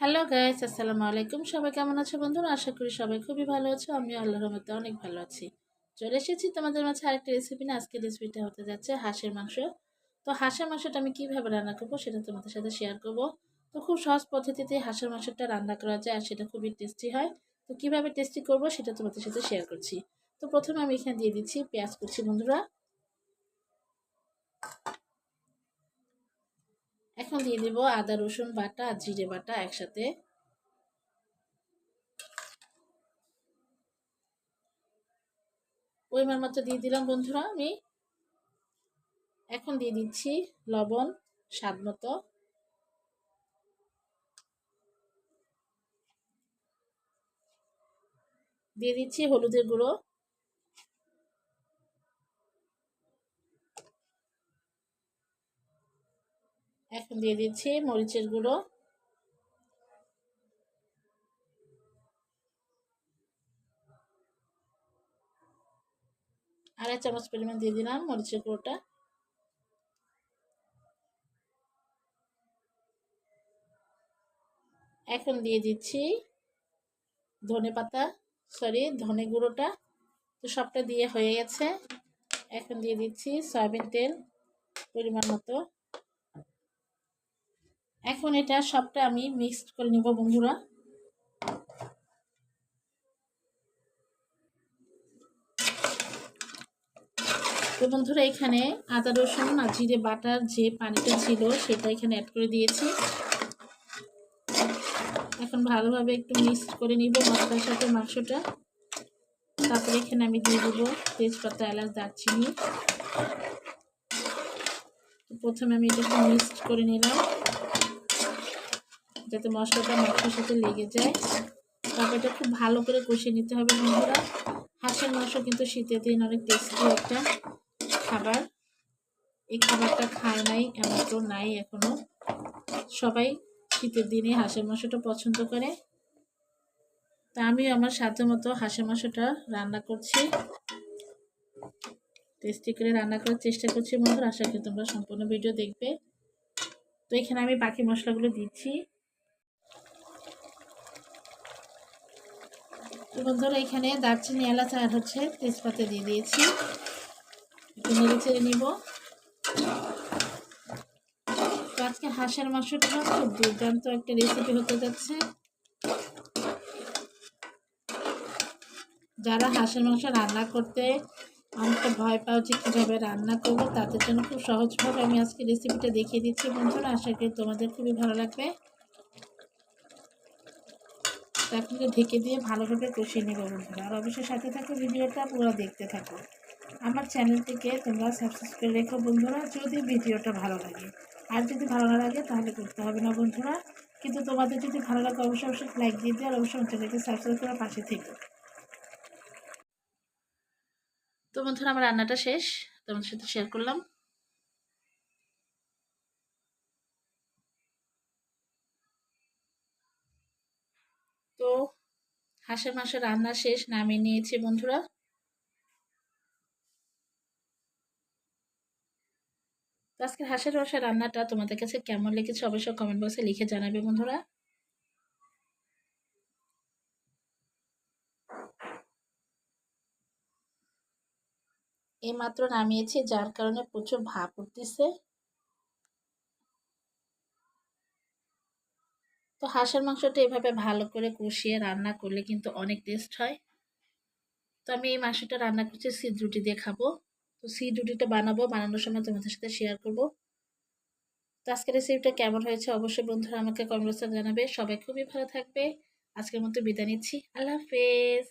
Hello guys আসসালামু আলাইকুম সবাই কেমন আছো বন্ধুরা? আশা করি সবাই খুবই ভালো আছো। আমি আল্লাহর রহমতে অনেক ভালো আছি। চলে এসেছি তোমাদের মাঝে আরেকটা রেসিপি না আজকে রেসিপিটা হতে যাচ্ছে হাঁসের মাংস। তো হাঁসের মাংসটা আমি কীভাবে রান্না করব সেটা তোমাদের সাথে শেয়ার করব। তো খুব সহজ পদ্ধতিতে হাঁসের মাংসটা রান্না করা যায় আর সেটা খুবই টেস্টি হয়। তো কীভাবে টেস্টি করব সেটা তোমাদের সাথে শেয়ার করছি। তো প্রথমে আমি এখানে দিয়ে দিচ্ছি পেঁয়াজ করছি বন্ধুরা। এখন দিয়ে দিব আদা, রসুন বাটা আর জিরে বাটা একসাথে। পরিমাণ মতো দিয়ে দিলাম বন্ধুরা আমি। এখন দিয়ে দিচ্ছি লবণ স্বাদ মতো। দিয়ে দিচ্ছি হলুদের গুঁড়ো। এখন দিয়ে দিচ্ছি মরিচের গুঁড়ো। আড়াই চামচ পরিমাণ দিয়ে দিলাম মরিচের গুঁড়োটা। এখন দিয়ে দিচ্ছি ধনে পাতা সরি ধনে গুঁড়োটা। তো সবটা দিয়ে হয়ে গেছে। এখন দিয়ে দিচ্ছি সয়াবিন তেল পরিমাণ মতো। এখন এটা সবটা আমি মিক্সড করে নেব, বন্ধুরা। তো বন্ধুরা, এখানে আদা, রসুন আর জিরে বাটার যে পানিটা ছিল সেটা এখানে অ্যাড করে দিয়েছি। এখন ভালোভাবে একটু মিক্সড করে নিব মশলার সাথে মাংসটা। তারপরে এখানে আমি দিয়ে দেবো তেজপাতা, এলাচ, দারচিনি। প্রথমে আমি এটা মিক্সড করে নিলাম। যাতে মশলাটা মাংসের সাথে লেগে যায়। তারপর খুব ভালো করে কষিয়ে নিতে হবে বন্ধুরা। হাঁসের মাংস কিন্তু শীতের দিন অনেক টেস্টি একটা খাবার। এই খাবারটা খায় নাই এমন তো নাই এখনও। সবাই শীতের দিনে হাঁসের মাংসটা পছন্দ করে। তা আমি আমার মতো হাঁসের মাংসটা রান্না করছি। টেস্টি করে রান্না করার চেষ্টা করছি বন্ধুরা। আশা করি তোমরা সম্পূর্ণ ভিডিও দেখবে। তো এখানে আমি বাকি মশলাগুলো দিচ্ছি। বন্ধুরা, এখানে দারচিনি, এলাচ আর হচ্ছে তেজপাতা দিয়ে দিয়েছি। একটু নেড়ে চেড়ে নিব। আজকে হাঁসের মাংসটা খুব দুর্দান্ত একটা রেসিপি হতে যাচ্ছে। যারা হাঁসের মাংস রান্না করতে অনেকটা ভয় পাও যে কীভাবে রান্না করব, তাদের জন্য খুব সহজভাবে আমি আজকে রেসিপিটা দেখিয়ে দিচ্ছি। বন্ধুরা, আশা করি তোমাদের খুবই ভালো লাগবে। আপনাকে ঢেকে দিয়ে ভালোভাবে কষিয়ে নেব বন্ধুরা। আর অবশ্যই সাথে থাকো, ভিডিওটা পুরো দেখতে থাকো। আমার চ্যানেলটিকে তোমরা সাবস্ক্রাইব করে রেখো বন্ধুরা, যদি ভিডিওটা ভালো লাগে। আর যদি ভালো না লাগে, তাহলে করতে হবে না বন্ধুরা। কিন্তু তোমাদের যদি ভালো লাগে, অবশ্যই অবশ্যই লাইক দিয়ে দিয়ে আর অবশ্যই আমার চ্যানেলকে সাবস্ক্রাইব করার পাশে থেকো। তো বন্ধুরা, আমার রান্নাটা শেষ। তোমাদের সাথে শেয়ার করলাম তো হাঁসের মাংস রান্না শেষ নামিয়ে নিয়েছি বন্ধুরা। আজকের হাঁসের রসা রান্নাটা তোমাদের কাছে কেমন লেগেছে অবশ্যই কমেন্ট বক্সে লিখে জানাবে বন্ধুরা। এই মাত্র নামিয়েছি, যার কারণে প্রচুর ভাপ উঠতেছে। তো হাঁসের মাংসটা এভাবে ভালো করে কষিয়ে রান্না করলে কিন্তু অনেক টেস্ট হয়। তো আমি এই মাংসটা রান্না করছি সিদ রুটি দিয়ে খাব। তো সিদ রুটিটা বানাবো, বানানোর সময় তোমাদের সাথে শেয়ার করব। তো আজকের রেসিপিটা কেমন হয়েছে অবশ্যই বন্ধুরা আমাকে কমেন্ট বক্সে জানাবে। সবাই খুবই ভালো থাকবে। আজকের মতো বিদায় নিচ্ছি। আল্লাহ হাফেজ।